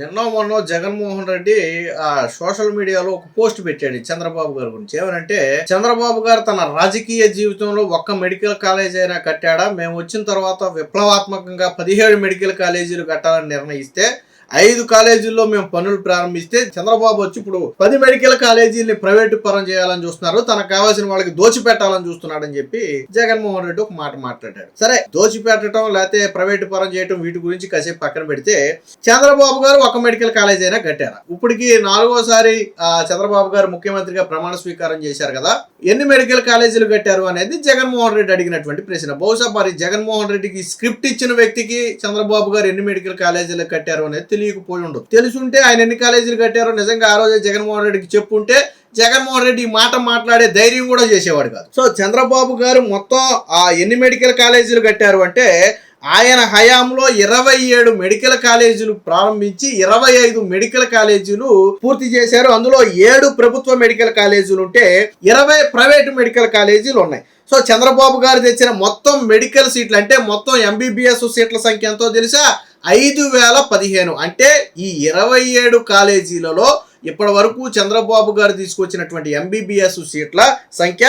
నిన్న మొన్న జగన్మోహన్ రెడ్డి ఆ సోషల్ మీడియాలో ఒక పోస్ట్ పెట్టాడు ఈ చంద్రబాబు గారి గురించి. ఏమనంటే చంద్రబాబు గారు తన రాజకీయ జీవితంలో ఒక్క మెడికల్ కాలేజ్ అయినా కట్టాడా? మేము వచ్చిన తర్వాత విప్లవాత్మకంగా పదిహేడు మెడికల్ కాలేజీలు కట్టాలని నిర్ణయిస్తే ఐదు కాలేజీల్లో మేము పనులు ప్రారంభిస్తే చంద్రబాబు వచ్చి ఇప్పుడు పది మెడికల్ కాలేజీల్ని ప్రైవేటు పరం చేయాలని చూస్తున్నారు. తనకు కావాల్సిన వాళ్ళకి దోచిపెట్టాలని చూస్తున్నాడని చెప్పి జగన్మోహన్ రెడ్డి ఒక మాట మాట్లాడాడు. సరే దోచిపెట్టడం లేకపోతే ప్రైవేటు పరం చేయడం వీటి గురించి కాసేపు పక్కన పెడితే చంద్రబాబు గారు ఒక మెడికల్ కాలేజ్ అయినా కట్టారు. ఇప్పటికి నాలుగోసారి ఆ, చంద్రబాబు గారు ముఖ్యమంత్రిగా ప్రమాణ స్వీకారం చేశారు కదా. ఎన్ని మెడికల్ కాలేజీలు కట్టారు అనేది జగన్మోహన్ రెడ్డి అడిగినటువంటి ప్రశ్న. బహుశా మరి జగన్మోహన్ రెడ్డికి స్క్రిప్ట్ ఇచ్చిన వ్యక్తికి చంద్రబాబు గారు ఎన్ని మెడికల్ కాలేజీలు కట్టారు అనేది తెలియకపోయి ఉండదు తెలుసుంటే ఆయన ఎన్ని కాలేజీలు కట్టారో నిజంగా ఆ రోజే జగన్మోహన్ రెడ్డికి చెప్పుంటే జగన్మోహన్ రెడ్డి ఈ మాట మాట్లాడే ధైర్యం కూడా చేసేవాడు కాదు. సో చంద్రబాబు గారు మొత్తం ఆ ఎన్ని మెడికల్ కాలేజీలు కట్టారు అంటే ఆయన హయాంలో ఇరవై ఏడు మెడికల్ కాలేజీలు ప్రారంభించి ఇరవై ఐదు మెడికల్ కాలేజీలు పూర్తి చేశారు. అందులో ఏడు ప్రభుత్వ మెడికల్ కాలేజీలు ఉంటే ఇరవై ప్రైవేట్ మెడికల్ కాలేజీలు ఉన్నాయి. సో చంద్రబాబు గారు తెచ్చిన మొత్తం మెడికల్ సీట్లు అంటే మొత్తం ఎంబీబీఎస్ సీట్ల సంఖ్య ఎంతో తెలుసా? ఐదు వేల పదిహేను. అంటే ఈ ఇరవై ఏడు కాలేజీలలో ఇప్పటి వరకు చంద్రబాబు గారు తీసుకొచ్చినటువంటి ఎంబీబీఎస్ సీట్ల సంఖ్య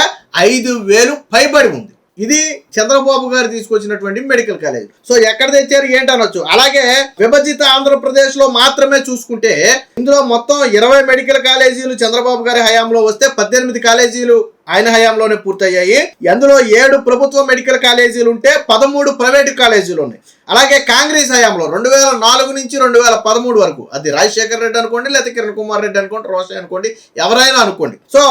ఐదు వేలు పైబడి ఉంది. ఇది చంద్రబాబు గారు తీసుకొచ్చినటువంటి మెడికల్ కాలేజ్. సో ఎక్కడ తెచ్చారు ఏంటనొచ్చు. అలాగే విభజిత ఆంధ్రప్రదేశ్లో మాత్రమే చూసుకుంటే ఇందులో మొత్తం ఇరవై మెడికల్ కాలేజీలు చంద్రబాబు గారి హయాంలో వస్తే పద్దెనిమిది కాలేజీలు ఆయన హయాంలోనే పూర్తయ్యాయి. అందులో ఏడు ప్రభుత్వ మెడికల్ కాలేజీలు ఉంటే పదమూడు ప్రైవేటు కాలేజీలు ఉన్నాయి. అలాగే కాంగ్రెస్ హయాంలో రెండు వేల నాలుగు నుంచి రెండు వేల పదమూడు వరకు అది రాజశేఖర్ రెడ్డి అనుకోండి లేకపోతే కిరణ్ కుమార్ రెడ్డి అనుకోండి రోషన్ అనుకోండి ఎవరైనా అనుకోండి. సో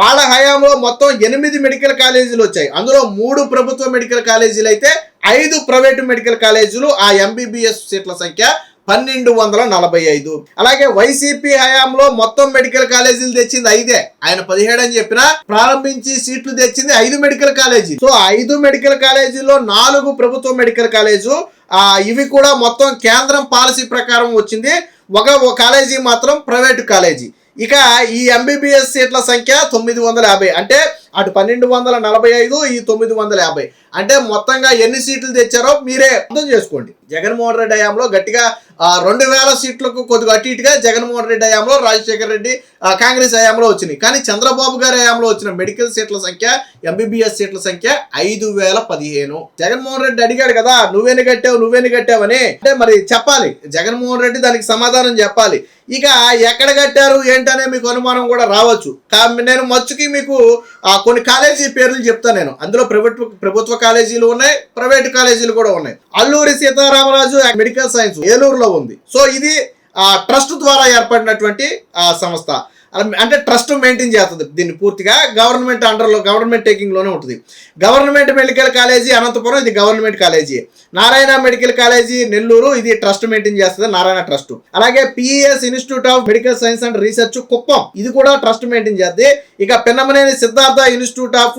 వాళ్ళ హయాంలో మొత్తం ఎనిమిది మెడికల్ కాలేజీలు వచ్చాయి. అందులో మూడు ప్రభుత్వ మెడికల్ కాలేజీలు అయితే ఐదు ప్రైవేటు మెడికల్ కాలేజీలు ఆ ఎంబీబీఎస్ సీట్ల సంఖ్య పన్నెండు వందల నలభై ఐదు. అలాగే వైసీపీ హయాంలో మొత్తం మెడికల్ కాలేజీలు తెచ్చింది ఐదే. ఆయన పదిహేడు అని చెప్పిన ప్రారంభించి సీట్లు తెచ్చింది ఐదు మెడికల్ కాలేజీ సో ఐదు మెడికల్ కాలేజీలో నాలుగు ప్రభుత్వ మెడికల్ కాలేజు. ఆ, ఇవి కూడా మొత్తం కేంద్రం పాలసీ ప్రకారం వచ్చింది. ఒక ఒక కాలేజీ మాత్రం ప్రైవేట్ కాలేజీ. ఇక ఈ ఎంబీబీఎస్ సీట్ల సంఖ్య తొమ్మిది వందల యాభై. అంటే అటు పన్నెండు వందల నలభై ఐదు ఈ తొమ్మిది వందల యాభై. అంటే మొత్తంగా ఎన్ని సీట్లు తెచ్చారో మీరే అర్థం చేసుకోండి. జగన్మోహన్ రెడ్డి హయాంలో గట్టిగా ఆ, రెండు వేల సీట్లకు కొద్దిగా అటు ఇటుగా జగన్మోహన్ రెడ్డి హయాంలో రాజశేఖర్ రెడ్డి కాంగ్రెస్ హయాంలో వచ్చినాయి. కానీ చంద్రబాబు గారి హయాంలో వచ్చిన మెడికల్ సీట్ల సంఖ్య ఎంబీబీఎస్ సీట్ల సంఖ్య ఐదు వేల పదిహేను. జగన్మోహన్ రెడ్డి అడిగాడు కదా నువ్వెన్ని కట్టావు నువ్వెన్ని కట్టావని? అంటే మరి చెప్పాలి. జగన్మోహన్ రెడ్డి దానికి సమాధానం చెప్పాలి. ఇక ఎక్కడ కట్టారు ఏంటనే మీకు అనుమానం కూడా రావచ్చు. నేను మచ్చుకి మీకు కొన్ని కాలేజీ పేర్లు చెప్తాను నేను. అందులో ప్రభుత్వ ప్రభుత్వ కాలేజీలు ఉన్నాయి ప్రైవేట్ కాలేజీలు కూడా ఉన్నాయి. అల్లూరి సీతారామరాజు మెడికల్ సైన్స్ ఏలూరులో ఉంది. సో ఇది ఆ, ట్రస్ట్ ద్వారా ఏర్పడినటువంటి ఆ, సంస్థ. అంటే ట్రస్ట్ మెయింటైన్ చేస్తుంది. దీన్ని పూర్తిగా గవర్నమెంట్ అండర్లో గవర్నమెంట్ టేకింగ్లోనే ఉంటుంది. గవర్నమెంట్ మెడికల్ కాలేజీ అనంతపురం ఇది government college Narayana medical college Nellore ఇది ట్రస్ట్ మెయింటైన్ చేస్తుంది నారాయణ ట్రస్ట్ అలాగే PES institute of medical science and research Kuppam. ఇది కూడా ట్రస్ట్ మెయింటైన్ చేస్తుంది ఇక Pennamaneni Siddhartha institute of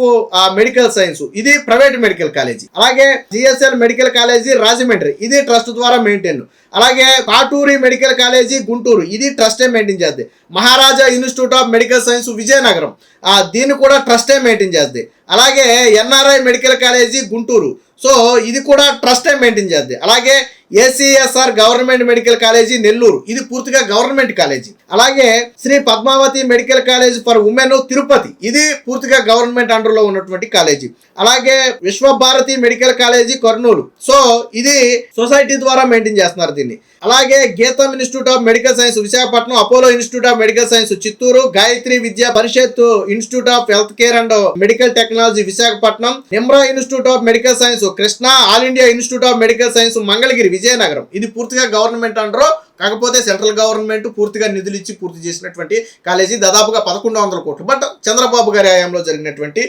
medical science ఇది ప్రైవేట్ మెడికల్ కాలేజీ అలాగే జిఎస్ఎల్ మెడికల్ కాలేజీ రాజమండ్రి. ఇది ట్రస్ట్ ద్వారా మెయింటైన్ అలాగే కాటూరి మెడికల్ కాలేజీ గుంటూరు. ఇది ట్రస్టే మెయింటైన్ చేస్తుంది Maharaja institute of medical science Vizianagaram. ఆ, దీన్ని కూడా ట్రస్టే మెయింటైన్ చేస్తుంది అలాగే NRI medical college Guntur. So ఇది కూడా ట్రస్టే మెయింటైన్ చేస్తుంది అలాగే ACSR government medical college Nellore ఇది పూర్తిగా గవర్నమెంట్ కాలేజీ అలాగే Shri Padmavathi medical college for women Tirupati ఇది పూర్తిగా గవర్నమెంట్ అండర్లో ఉన్నటువంటి కాలేజీ అలాగే Vishwabharati medical college Kurnool so ఇది సొసైటీ ద్వారా మెయింటైన్ చేస్తున్నారు దీన్ని. అలాగే Gitam institute of medical science Visakhapatnam Apollo institute of medical science Chittoor Gayatri Vidya Parishad institute of health care and medical technology Visakhapatnam Nimra institute of medical science Krishna all India institute of medical science Mangalagiri Vizianagaram. ఇది పూర్తిగా government under. కాకపోతే central government పూర్తిగా నిధులు ఇచ్చి పూర్తి చేసినటువంటి college దాదాపుగా పదకొండు వందల కోట్లు. బట్ చంద్రబాబు గారి హయాంలో జరిగినటువంటి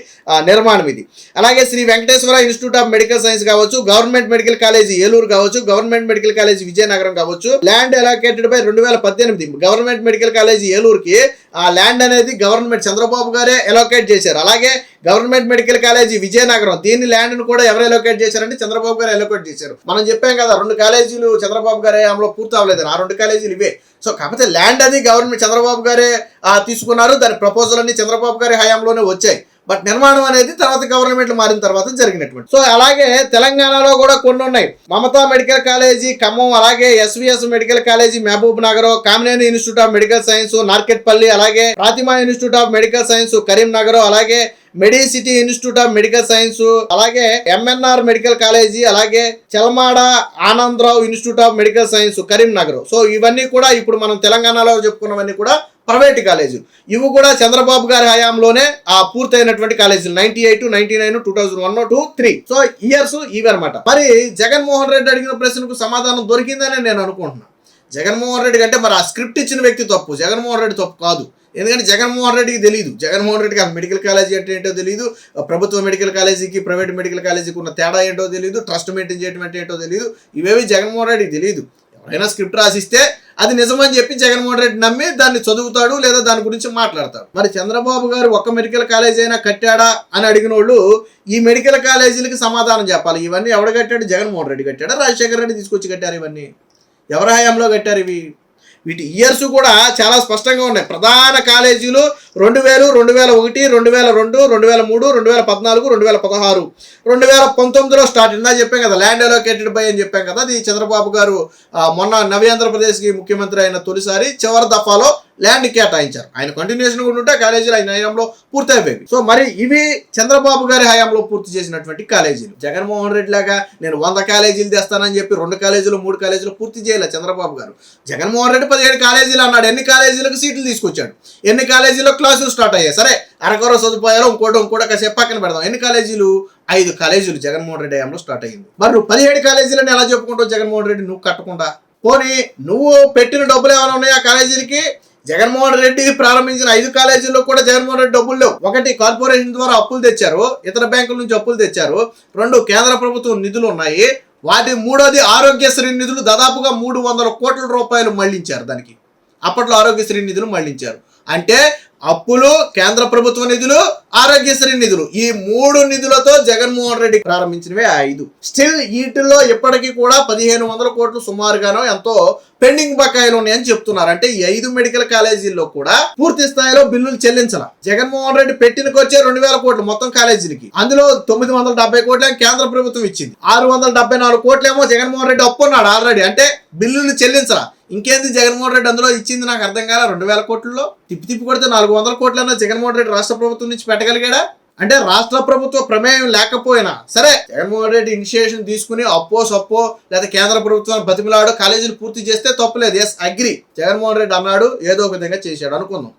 నిర్మాణం ఇది. అలాగే Shri Venkateswara institute of medical science కావచ్చు గవర్నమెంట్ మెడికల్ కాలేజీ ఏలూరు కావచ్చు గవర్నమెంట్ మెడికల్ కాలేజీ విజయనగరం కావచ్చు. ల్యాండ్ ఎలాకేటెడ్ బై రెండు వేల పద్దెనిమిది. గవర్నమెంట్ మెడికల్ కాలేజీ ఏలూరుకి ఆ ల్యాండ్ అనేది గవర్నమెంట్ చంద్రబాబు గారే ఎలోకేట్ చేశారు. అలాగే గవర్నమెంట్ మెడికల్ కాలేజీ విజయనగరం దీని ల్యాండ్ను కూడా ఎవరు ఎలోకేట్ చేశారంటే చంద్రబాబు గారు ఎలోకేట్ చేశారు. మనం చెప్పాం కదా రెండు కాలేజీలు చంద్రబాబు గారే హయాంలో పూర్తి అవ్వలేదు ఆ రెండు కాలేజీలు ఇవే. సో కాకపోతే ల్యాండ్ అది గవర్నమెంట్ చంద్రబాబు గారే తీసుకున్నారు. దాని ప్రపోజల్ అన్ని చంద్రబాబు గారి హయాంలోనే వచ్చాయి. బట్ నిర్మాణం అనేది తర్వాత గవర్నమెంట్ మారిన తర్వాత జరిగినటువంటి. సో అలాగే తెలంగాణలో కూడా కొన్ని ఉన్నాయి. మమతా మెడికల్ కాలేజీ ఖమ్మం అలాగే SVS medical college Mahabub Nagar Kamineni institute of medical science Narketpally అలాగే Pratima institute of medical science Karimnagar అలాగే Medicity institute of medical science అలాగే ఎంఎన్ఆర్ మెడికల్ కాలేజీ అలాగే Chalmeda Anandarao institute of medical science Karimnagar. So ఇవన్నీ కూడా ఇప్పుడు మనం తెలంగాణలో చెప్పుకున్నవన్నీ కూడా ప్రైవేట్ కాలేజీలు. ఇవి కూడా చంద్రబాబు గారి హయాంలోనే ఆ పూర్తయినటువంటి కాలేజీలు. Ninety eight ninety nine two thousand one two three so years ఇవి అనమాట మరి జగన్మోహన్ రెడ్డి అడిగిన ప్రశ్నకు సమాధానం దొరికిందని నేను అనుకుంటున్నాను జగన్మోహన్ రెడ్డి కంటే మరి ఆ స్క్రిప్ట్ ఇచ్చిన వ్యక్తి తప్పు. జగన్మోహన్ రెడ్డి తప్పు కాదు. ఎందుకంటే జగన్మోహన్ రెడ్డికి తెలియదు జగన్మోహన్ రెడ్డికి ఆ మెడికల్ కాలేజీ అంటే ఏంటో తెలియదు ప్రభుత్వ మెడికల్ కాలేజీకి ప్రైవేట్ మెడికల్ కాలేజీకి ఉన్న తేడా ఏంటో తెలియదు ట్రస్ట్ మెయింటైన్ చేయడం అంటే ఏంటో తెలియదు ఇవేవి జగన్మోహన్ రెడ్డికి తెలియదు ఎవరైనా స్క్రిప్ట్ రాసిస్తే అది నిజమని చెప్పి జగన్మోహన్ రెడ్డి నమ్మి దాన్ని చదువుతాడు లేదా దాని గురించి మాట్లాడతాడు. మరి చంద్రబాబు గారు ఒక్క మెడికల్ కాలేజ్ అయినా కట్టాడా అని అడిగిన వాళ్ళు ఈ మెడికల్ కాలేజీలకి సమాధానం చెప్పాలి. ఇవన్నీ ఎవడ కట్టాడు? జగన్మోహన్ రెడ్డి కట్టాడా? రాజశేఖర రెడ్డి తీసుకొచ్చి కట్టారు ఇవన్నీ. ఎవరి హయాంలో కట్టారు ఇవి? వీటి ఇయర్స్ కూడా చాలా స్పష్టంగా ఉన్నాయి. ప్రధాన కాలేజీలు రెండు వేలు రెండు వేల ఒకటి రెండు వేల రెండు రెండు వేల మూడు రెండు వేల పద్నాలుగు రెండు వేల పదహారు. రెండు వేల పంతొమ్మిదిలో స్టార్ట్ అయిందా. చెప్పాం కదా ల్యాండ్ అలోకేటెడ్ బై అని చెప్పాం కదా అది చంద్రబాబు గారు మొన్న నవీ ఆంధ్రప్రదేశ్కి ముఖ్యమంత్రి అయిన తొలిసారి చివరి దఫాలో ల్యాండ్ కేటాయించారు. ఆయన కంటిన్యూషన్ కూడా ఉంటే కాలేజీలు ఆయన హయాంలో పూర్తి అయిపోయి సో మరి ఇవి చంద్రబాబు గారి హయాంలో పూర్తి చేసినటువంటి కాలేజీలు. జగన్మోహన్ రెడ్డి లాగా నేను వంద కాలేజీలు తెస్తానని చెప్పి రెండు కాలేజీలు మూడు కాలేజీలు పూర్తి చేయలే చంద్రబాబు గారు. జగన్మోహన్ రెడ్డి పదిహేడు కాలేజీలు అన్నాడు. ఎన్ని కాలేజీలకు సీట్లు తీసుకొచ్చాడు? ఎన్ని కాలేజీలకు క్లాసులు స్టార్ట్ అయ్యాయి. సరే అరకొర సదుపాయాలు ఇంకోటి ఇంకోటి కాసేపు పక్కన పెడదాం. ఎన్ని కాలేజీలు? ఐదు కాలేజీలు జగన్మోహన్ రెడ్డి హయాంలో స్టార్ట్ అయ్యింది. మరి నువ్వు పదిహేడు కాలేజీలని ఎలా చెప్పుకుంటావు జగన్మోహన్ రెడ్డి? నువ్వు కట్టకుండా పోనీ నువ్వు పెట్టిన డబ్బులు ఏమైనా ఉన్నాయా కాలేజీలకి? జగన్మోహన్ రెడ్డి ప్రారంభించిన ఐదు కాలేజీల్లో కూడా జగన్మోహన్ రెడ్డి డబ్బులు లేవు. ఒకటి కార్పొరేషన్ ద్వారా అప్పులు తెచ్చారు. ఇతర బ్యాంకుల నుంచి అప్పులు తెచ్చారు. రెండు కేంద్ర ప్రభుత్వం నిధులు ఉన్నాయి. వాటి మూడోది ఆరోగ్యశ్రీ నిధులు. దాదాపుగా మూడు వందల కోట్ల రూపాయలు మళ్ళించారు దానికి. అప్పట్లో ఆరోగ్యశ్రీ నిధులు మళ్ళించారు. అంటే అప్పులు కేంద్ర ప్రభుత్వ నిధులు ఆరోగ్యశ్రీ నిధులు. ఈ మూడు నిధులతో జగన్మోహన్ రెడ్డి ప్రారంభించినవే ఐదు. స్టిల్ వీటిల్లో ఇప్పటికీ కూడా పదిహేను వందల కోట్లు సుమారుగానో ఎంతో పెండింగ్ బకాయిలు ఉన్నాయని చెప్తున్నారు. అంటే ఈ ఐదు మెడికల్ కాలేజీల్లో కూడా పూర్తి స్థాయిలో బిల్లులు చెల్లించాల. జగన్మోహన్ రెడ్డి పెట్టినకొచ్చే రెండు వేల కోట్లు మొత్తం కాలేజీలకి. అందులో తొమ్మిది వందల డెబ్బై కోట్ల కేంద్ర ప్రభుత్వం ఇచ్చింది. ఆరు వందల డెబ్బై నాలుగు కోట్లేమో జగన్మోహన్ రెడ్డి అప్పున్నాడు ఆల్రెడీ. అంటే బిల్లులు చెల్లించరా ఇంకేంది? జగన్మోహన్ రెడ్డి అందులో ఇచ్చింది నాకు అర్థం కాలే రెండు వేల కోట్లలో. తిప్పి తిప్పి కొడితే నాలుగు వందల కోట్లన్నా జగన్మోహన్ రెడ్డి రాష్ట్ర ప్రభుత్వం నుంచి పెట్టగలిగాడా? అంటే రాష్ట్ర ప్రభుత్వ ప్రమేయం లేకపోయినా సరే జగన్మోహన్ రెడ్డి ఇనిషియేషన్ తీసుకుని అప్పో సప్పో లేదా కేంద్ర ప్రభుత్వాన్ని బతిమిలాడు కాలేజీలు పూర్తి చేస్తే తప్పలేదు. ఎస్ అగ్రి జగన్మోహన్ రెడ్డి అన్నాడు ఏదో ఒక విధంగా చేశాడు అనుకుందాం.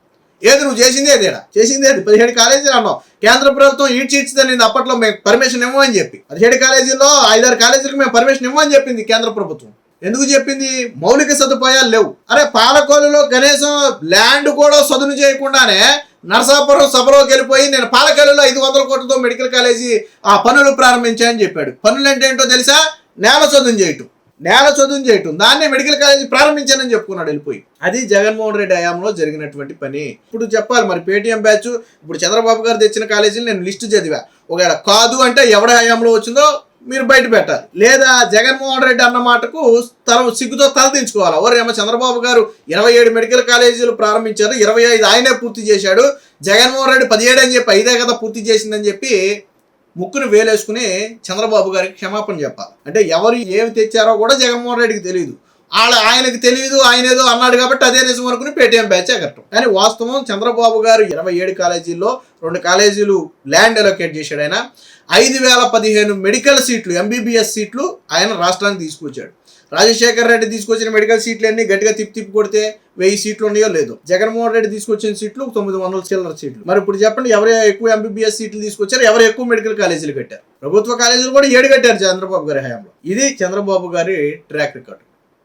ఏది నువ్వు చేసింది ఏదేడా చేసింది ఏది? పదిహేడు కాలేజీలు అన్నావు. కేంద్ర ప్రభుత్వం ఈడ్చి ఇచ్చిందని అప్పట్లో మేము పర్మిషన్ ఇవ్వమని చెప్పి. పదిహేడు కాలేజీల్లో ఐదారు కాలేజీలకు మేము పర్మిషన్ ఇవ్వమని చెప్పింది కేంద్ర ప్రభుత్వం. ఎందుకు చెప్పింది? మౌలిక సదుపాయాలు లేవు. అరే పాలకొల్లులో కనీసం ల్యాండ్ కూడా సదును చేయకుండానే నరసాపురం సభలోకి వెళ్ళిపోయి నేను పాలకల్లులో ఐదు వందల కోట్లతో మెడికల్ కాలేజీ ఆ పనులు ప్రారంభించాయని చెప్పాడు. పనులు అంటే ఏంటో తెలుసా? నేల చదును చేయటం. నేల చదువు చేయటం. దాన్నే మెడికల్ కాలేజీ ప్రారంభించానని చెప్పుకున్నాడు వెళ్ళిపోయి. అది జగన్మోహన్ రెడ్డి హయాంలో జరిగినటువంటి పని. ఇప్పుడు చెప్పాలి మరి పేటీఎం బ్యాచ్ ఇప్పుడు చంద్రబాబు గారు తెచ్చిన కాలేజీలు నేను లిస్టు చదివా. ఒకవేళ కాదు అంటే ఎవడ హయాంలో వచ్చిందో మీరు బయట పెట్టాలి. లేదా జగన్మోహన్ రెడ్డి అన్న మాటకు తల సిగ్గుతో తలదించుకోవాలి ఎవరేమో చంద్రబాబు గారు ఇరవై ఏడు మెడికల్ కాలేజీలు ప్రారంభించారు ఇరవై ఐదు ఆయనే పూర్తి చేశాడు జగన్మోహన్ రెడ్డి పదిహేడు అని చెప్పి ఐదే కదా పూర్తి చేసిందని చెప్పి ముక్కును వేలేసుకుని చంద్రబాబు గారికి క్షమాపణ చెప్పాలి. అంటే ఎవరు ఏమి తెచ్చారో కూడా జగన్మోహన్ రెడ్డికి తెలియదు వాళ్ళ ఆయనకి తెలియదు ఆయన ఏదో అన్నాడు కాబట్టి అదే నిజం అనుకుని పేటీఎం బ్యాచ్ ఎగరటం. కానీ వాస్తవం చంద్రబాబు గారు ఇరవై ఏడు కాలేజీల్లో రెండు కాలేజీలు ల్యాండ్ అలొకేట్ చేశాడు ఆయన. ఐదు వేల పదిహేను మెడికల్ సీట్లు ఎంబీబీఎస్ సీట్లు ఆయన రాష్ట్రానికి తీసుకొచ్చాడు. రాజశేఖర్ రెడ్డి తీసుకొచ్చిన మెడికల్ సీట్లు అన్ని గట్టిగా తిప్పి తిప్పి కొడితే వెయ్యి సీట్లు ఉన్నాయో లేదు. జగన్మోహన్ రెడ్డి తీసుకొచ్చిన సీట్లు తొమ్మిది వందల చిల్లర సీట్లు. మరి ఇప్పుడు చెప్పండి ఎవరు ఎక్కువ ఎంబీబీఎస్ సీట్లు తీసుకొచ్చారు ఎవరు ఎక్కువ మెడికల్ కాలేజీలు కట్టారు? ప్రభుత్వ కాలేజీలు కూడా ఏడు కట్టారు చంద్రబాబు గారి హయాంలో. ఇది చంద్రబాబు గారి ట్రాక్ రికార్డు